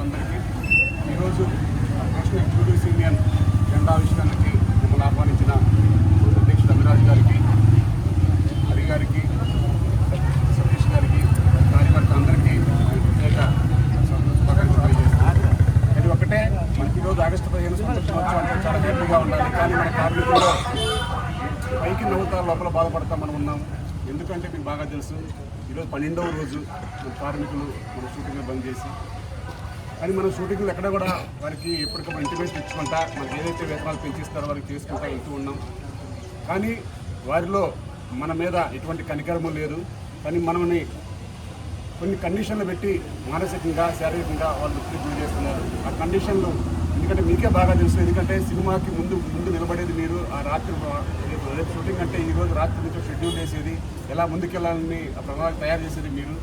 మిత్రులందరికీ ఈరోజు national executive union జెండా ఆవిష్కరణకి మిమ్మల్ని ఆహ్వానించిన అధ్యక్షుడు అమిరాజ్ గారికి హరి గారికి సతీష్ గారికి కార్యకర్త అందరికీ ప్రత్యేక శుభాకాంక్షలు ఇది ఒకటే మనకి ఈరోజు ఆగస్టు పదిహేను సంవత్సరాలు చాలా హ్యాపీగా ఉండాలి. కానీ మన కార్మికుల్లో పైకి నవ్వుతారు లోపల బాధపడతాం మనం ఉన్నాం. ఎందుకంటే మీకు బాగా తెలుసు ఈరోజు పన్నెండవ రోజు మన కార్మికులు మన షూటింగ్ బంద్ చేసి కానీ మనం షూటింగ్లు ఎక్కడ కూడా వారికి ఎప్పటికప్పుడు ఇంటిమేషన్ ఇచ్చుకుంటా మనకి ఏదైతే వేతనాలు పెంచిస్తారో వారికి చేసుకుంటా వెళ్తూ ఉన్నాం. కానీ వారిలో మన మీద ఎటువంటి కనికరము లేదు. కానీ మనల్ని కొన్ని కండిషన్లు పెట్టి మానసికంగా శారీరకంగా వాళ్ళు ఒత్తిడి గురి చేస్తున్నారు ఆ కండిషన్లు ఎందుకంటే మీకే బాగా తెలుసు. ఎందుకంటే సినిమాకి ముందు ముందు నిలబడేది మీరు. ఆ రాత్రి రేపు రేపు షూటింగ్ అంటే ఈరోజు రాత్రి నుంచి షెడ్యూల్ చేసేది. ఎలా ముందుకెళ్ళాలని ఆ ప్రణాళిక తయారు చేసేది మీరు.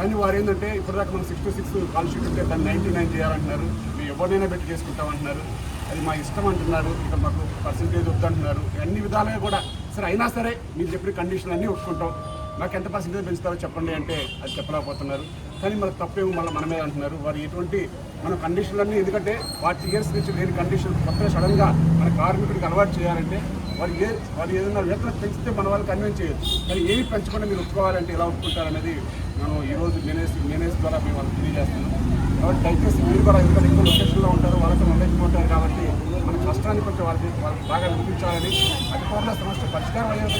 కానీ వారు ఏంటంటే ఇప్పటిదాకా మనం సిక్స్టీ సిక్స్ కాల్ షీట్ ఉంటే దాన్ని నైంటీ నైన్ చేయాలంటున్నారు. మేము ఎవరినైనా పెట్టి చేసుకుంటామంటున్నారు అది మా ఇష్టం అంటున్నారు. ఇక మాకు పర్సంటేజ్ వద్దంటున్నారు. అన్ని విధాలుగా కూడా సరే అయినా సరే మీరు చెప్పిన కండిషన్ అన్నీ ఒప్పుకుంటాం. మాకు ఎంత పర్సంటేజ్ పెంచుతారో చెప్పండి అంటే అది చెప్పలేకపోతున్నారు. కానీ మనకు తప్పేమో మళ్ళీ మనమే అంటున్నారు. వారు ఎటువంటి మన కండిషన్లన్నీ ఎందుకంటే ఫార్టీ ఇయర్స్ నుంచి లేని కండిషన్ కొత్తగా సడన్గా మన కార్మికుడికి అలవాటు చేయాలంటే వారు ఏ వారు ఏదైనా వేతనం పెంచితే మన వాళ్ళకి కన్వెన్స్ చేయొచ్చు. కానీ ఏమి పెంచకుండా మీరు ఒప్పుకోవాలంటే ఎలా ఒప్పుకుంటారనేది మనం ఈరోజు మేనేజ్ మేనేజ్ ద్వారా మేము వాళ్ళకి తెలియజేస్తున్నాం కాబట్టి దయచేసి మీరు కూడా ఇక్కడ ఎక్కువ లొకేషన్లో ఉంటారు వాళ్ళతో ఉండకపోతారు కాబట్టి మన కష్టాన్ని కొంచెం వాళ్ళకి వాళ్ళకి బాగా వినిపించాలని అది కూడా సమస్య పరిష్కారం అయ్యేది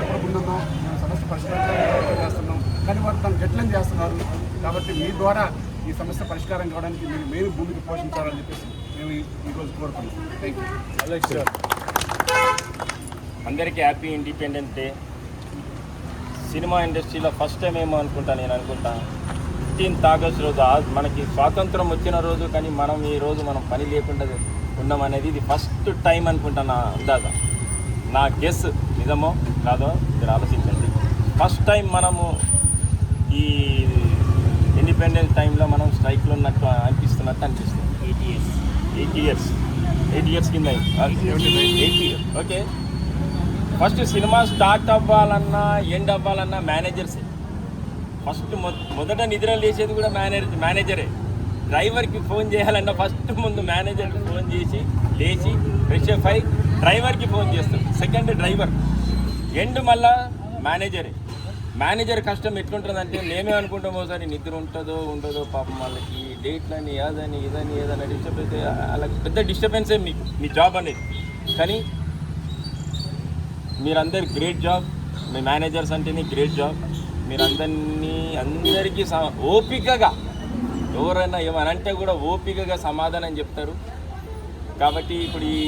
ఎప్పుడు ముందున్నాం మేము సమస్య పరిష్కారం చేస్తున్నాం. కానీ వారు దాన్ని గట్లని చేస్తున్నారు. కాబట్టి మీ ద్వారా ఈ సమస్య పరిష్కారం కావడానికి మీరు మెయిన్ భూమికి పోషించాలని చెప్పేసి మేము ఈ- ఈరోజు కోరుకుంటున్నాం. థ్యాంక్ యూ అందరికీ హ్యాపీ ఇండిపెండెన్స్ డే సినిమా ఇండస్ట్రీలో ఫస్ట్ టైం ఏమో అనుకుంటా నేను అనుకుంటా. ఫిఫ్టీన్త్ ఆగస్ట్ రోజు మనకి స్వాతంత్రం వచ్చిన రోజు కానీ మనం ఈ రోజు మనం పని లేకుండా ఉన్నాం అనేది ఇది ఫస్ట్ టైం అనుకుంటా నా అందాజ. నా గెస్ నిజమో కాదో మీరు ఆలోచించండి. ఫస్ట్ టైం మనము ఈ ఇండిపెండెన్స్ టైంలో మనం స్ట్రైక్లో ఉన్నట్టు అనిపిస్తున్నట్టు అనిపిస్తుంది. Eight years eight years eight years కింద. ఎయిట్ ఇయర్స్ ఓకే ఫస్ట్ సినిమా స్టార్ట్ అవ్వాలన్నా ఎండ్ అవ్వాలన్నా మేనేజర్సే. ఫస్ట్ మొ- మొదట నిద్ర లేచేది కూడా మేనేజర్ మేనేజరే. డ్రైవర్కి ఫోన్ చేయాలన్నా ఫస్ట్ ముందు మేనేజర్కి ఫోన్ చేసి లేచి ఫ్రెష్ అప్ అయి డ్రైవర్కి ఫోన్ చేస్తాడు. Second driver. ఎండ్ మళ్ళా మేనేజరే. మేనేజర్ కష్టం ఎట్లుంటుందంటే మేమే అనుకుంటాం ఒకసారి నిద్ర ఉంటుందో ఉండదో పాపం వాళ్ళకి డేట్లని అదని ఇదని ఏదని డిస్టర్బ్ అయితే వాళ్ళకి పెద్ద డిస్టర్బెన్సే మీకు మీ జాబ్ అనేది. కానీ మీరందరు గ్రేట్ జాబ్ మీ మేనేజర్స్ అంటేనే గ్రేట్ జాబ్ మీరందరినీ అందరికీ స- ఓపికగా ఎవరైనా ఏమనంటే కూడా ఓపికగా సమాధానం చెప్తారు. కాబట్టి ఇప్పుడు ఈ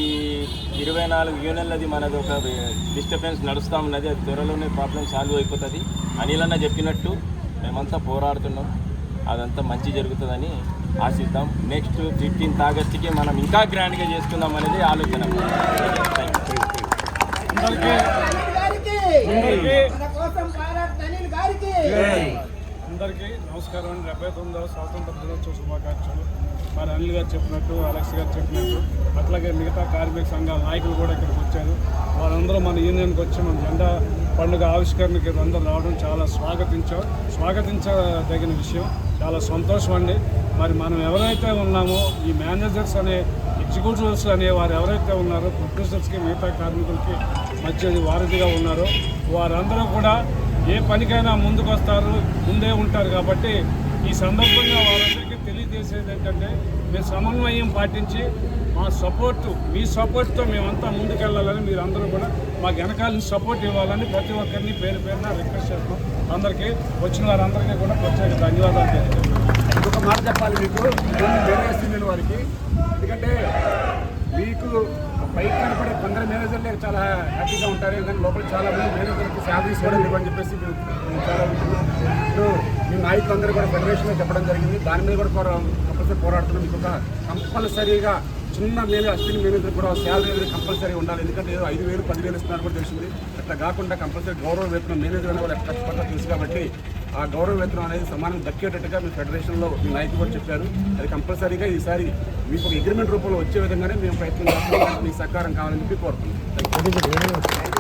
ఇరవై నాలుగు యూనియన్లది మనది ఒక డిస్టర్బెన్స్ నడుస్తూ ఉన్నది. అది త్వరలోనే ప్రాబ్లం సాల్వ్ అయిపోతుంది. అనిలన్న చెప్పినట్టు మేమంతా పోరాడుతున్నాం. అదంతా మంచి జరుగుతుందని ఆశిద్దాం. నెక్స్ట్ ఫిఫ్టీన్త్ ఆగస్ట్కి మనం ఇంకా గ్రాండ్గా చేసుకుందాం అనేది ఆలోచన. థ్యాంక్ యూ మన కోసం భారత్ అనిల్ గారికి అందరికీ నమస్కారం. అండి డెబ్బై తొమ్మిదవ స్వాతంత్ర దినోత్సవ శుభాకాంక్షలు. మరి అనిల్ గారు చెప్పినట్టు అలెక్స్ గారు చెప్పినట్టు అట్లాగే మిగతా కార్మిక సంఘాల నాయకులు కూడా ఇక్కడికి వచ్చారు. వారందరూ మన యూనియన్కి వచ్చి మన జెండా పండుగ ఆవిష్కరణకి అందరూ రావడం చాలా స్వాగతించాం స్వాగతించదగిన విషయం. చాలా సంతోషం అండి. మరి మనం ఎవరైతే ఉన్నామో ఈ మేనేజర్స్ అనే ఎగ్జిక్యూటివ్స్ అనే వారు ఎవరైతే ఉన్నారో ప్రొడ్యూసర్స్కి మిగతా కార్మికులకి మధ్య వారధిగా ఉన్నారో వారందరూ కూడా ఏ పనికైనా ముందుకు వస్తారు ముందే ఉంటారు కాబట్టి ఈ సందర్భంగా వాళ్ళందరికీ తెలియజేసేది ఏంటంటే మేము సమన్వయం పాటించి మా సపోర్టు మీ సపోర్ట్తో మేమంతా ముందుకెళ్ళాలని మీరు అందరూ కూడా మాకు వెనకాలని సపోర్ట్ ఇవ్వాలని ప్రతి ఒక్కరిని పేరు పేరున రిక్వెస్ట్ చేస్తాం అందరికీ వచ్చిన వారందరికీ కూడా ప్రత్యేక ధన్యవాదాలు తెలియజేస్తాం ఇంకొక మాట చెప్పాలి మీకు. వారికి ఎందుకంటే మీకు పైకి కనపడే కొందరు చాలా హ్యాపీగా ఉంటారు. ఎందుకంటే లోపల చాలా మంది మేనేజర్కి శాలరీస్ కూడా లేవని చెప్పేసి మేము చాలా ఇప్పుడు మీ నాయకులందరూ కూడా ఫెడరేషన్లో చెప్పడం జరిగింది. దాని మీద కూడా పోరా కంపల్సరీ పోరాడుతున్నాం. మీకు ఒక కంపల్సరీగా చిన్న మేనే అసిస్టెంట్ మేనేజర్ కూడా శాలరీ అనేది కంపల్సరీ ఉండాలి. ఎందుకంటే ఏదో ఐదు వేలు పదివేలు ఇస్తున్నారు కూడా తెలిసింది. అట్లా కాకుండా కంపల్సరీ గౌరవ వేతనం మేనేజర్ అనేది కూడా ఎక్కడ కష్టపడతా తెలుసు కాబట్టి ఆ గౌరవ వేతనం అనేది సమానం దక్కేటట్టుగా మీ ఫెడరేషన్లో మీ నాయకులు కూడా చెప్పారు. అది కంపల్సరీగా ఈసారి మీకు ఒక అగ్రిమెంట్ రూపంలో వచ్చే విధంగానే మేము ప్రయత్నం చేస్తున్నాం మీ సహకారం కావాలని చెప్పి కోరుతున్నాం